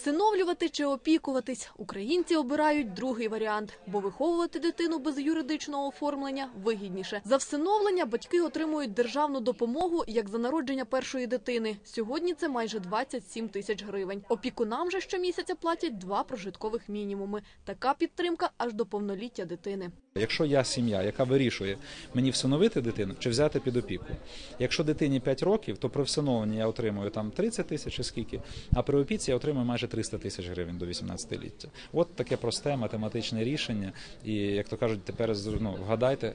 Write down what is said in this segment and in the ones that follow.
Всиновлювати чи опікуватись українці обирають другий варіант, бо виховувати дитину без юридичного оформлення вигідніше. За всиновлення батьки отримують державну допомогу як за народження першої дитини. Сьогодні це майже 27 тисяч гривень. Опікунам же щомісяця платять два прожиткових мінімуми. Така підтримка аж до повноліття дитини. Якщо я сім'я, яка вирішує мені всиновити дитину чи взяти під опіку. Якщо дитині 5 років, то при всиновленні я отримую там 30 тисяч чи скільки, а при опіці я отримую майже 300 тисяч гривень до 18-ліття. От таке просте математичне рішення. І як то кажуть, тепер ну, вгадайте,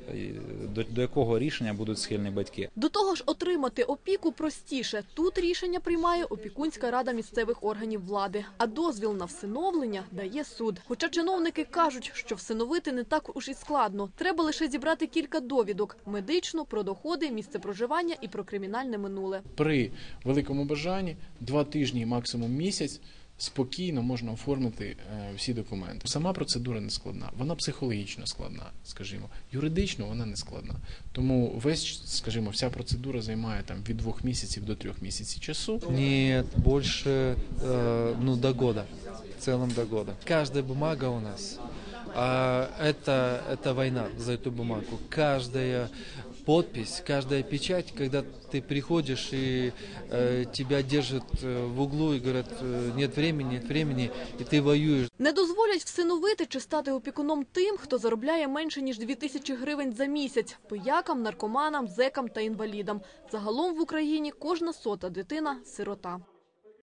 до, до якого рішення будуть схильні батьки. До того ж, отримати опіку простіше. Тут рішення приймає опікунська рада місцевих органів влади, а дозвіл на всиновлення дає суд. Хоча чиновники кажуть, що всиновити не так уж і складно. Треба лише зібрати кілька довідок: медичну, про доходи, місце проживання і про кримінальне минуле. При великому бажанні два тижні, максимум місяць. Спокійно можна оформити е, всі документи. Сама процедура не складна, вона психологічно складна, скажімо, юридично вона не складна. Тому весь, скажімо, вся процедура займає там від двох місяців до трьох місяців часу. Нет, больше, э, ну, до года. В целом до года. Каждая бумага у нас, а, это, это война за эту бумагу. Каждая подпись, каждая печать, когда ты приходишь и э, тебя держат э, в углу и говорят, э, нет времени, нет времени, и ты воюешь. Не дозволять всиновити чи стати опікуном тим, хто заробляє менше ніж 2 тисячі гривень за місяць – пиякам, наркоманам, зекам та інвалідам. Загалом в Україні кожна сота дитина – сирота.